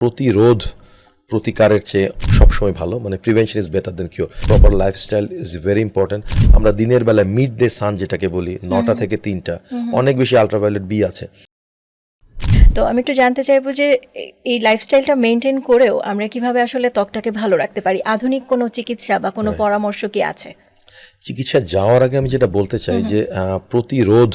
প্রতিরোধ প্রতিকারের চেয়ে সবসময় ভালো। মানে prevention is better than cure proper lifestyle is very important আমরা দিনের বেলা মিড ডে সান যেটাকে বলি নটা থেকে তিনটা। অনেক বেশি আলট্রাভায়োলেট বি আছে। তো আমি একটু জানতে চাইব যে এই লাইফস্টাইলটা মেনটেন করেও আমরা কীভাবে আসলে ত্বকটাকে ভালো রাখতে পারি? আধুনিক কোনো চিকিৎসা বা কোনো পরামর্শ কি আছে? চিকিৎসা যাওয়ার আগে আমি যেটা বলতে চাই যে প্রতিরোধ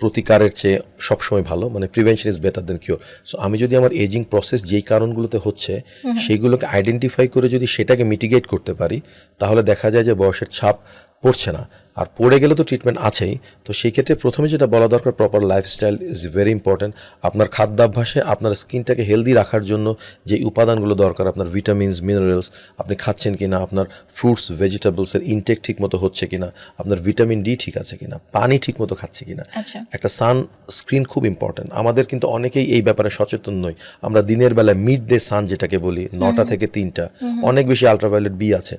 প্রতিকারের চেয়ে সবসময় ভালো মানে prevention is better than cure so আমি যদি আমার এজিং প্রসেস যেই কারণগুলোতে হচ্ছে সেইগুলোকে আইডেন্টিফাই করে যদি সেটাকে মিটিগেট করতে পারি তাহলে দেখা যায় যে বয়সের ছাপ পড়ছে না। আর পড়ে গেলে তো ট্রিটমেন্ট আছেই। তো সেই ক্ষেত্রে প্রথমে যেটা বলা দরকার proper lifestyle is very important আপনার খাদ্যাভ্যাসে আপনার স্কিনটাকে হেলদি রাখার জন্য যে উপাদানগুলো দরকার আপনার ভিটামিনস মিনারেলস আপনি খাচ্ছেন কিনা আপনার ফ্রুটস ভেজিটেবলসের ইনটেক ঠিক মতো হচ্ছে কিনা আপনার ভিটামিন ডি ঠিক আছে কিনা পানি ঠিক মতো খাচ্ছে কিনা। আচ্ছা। একটা সান স্ক্রিন খুব ইম্পর্ট্যান্ট আমাদের কিন্তু অনেকেই এই ব্যাপারে সচেতন নই। আমরা দিনের বেলায় মিড ডে সান যেটাকে বলি নটা থেকে তিনটা। অনেক বেশি আলট্রাভায়োলেট বি আছে।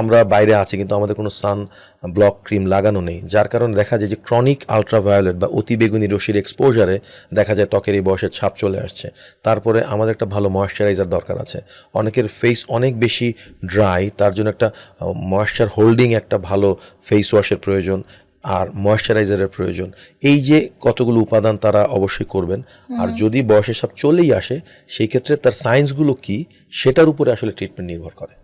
আমরা বাইরে আছি কিন্তু আমাদের কোনো সান ব্লক ক্রিম লাগানো নেই যার কারণে দেখা যায় যে ক্রনিক আলট্রাভায়োলেট বা অতিবেগুনি রশ্মির এক্সপোজারে দেখা যায় ত্বকের এই বয়সের ছাপ চলে আসছে। তারপরে আমাদের একটা ভালো ময়শ্চারাইজার দরকার আছে। অনেকের ফেস অনেক বেশি ড্রাই তার জন্য একটা ময়শ্চার হোল্ডিং একটা ভালো ফেস ওয়াশের প্রয়োজন আর ময়শ্চারাইজারের প্রয়োজন। এই যে কতগুলো উপাদান তারা অবশ্যই করবেন। আর যদি বয়সের সাপ চলেই আসে সেই ক্ষেত্রে তার সায়েন্সগুলো কি সেটার উপরে আসলে ট্রিটমেন্ট নির্ভর করে।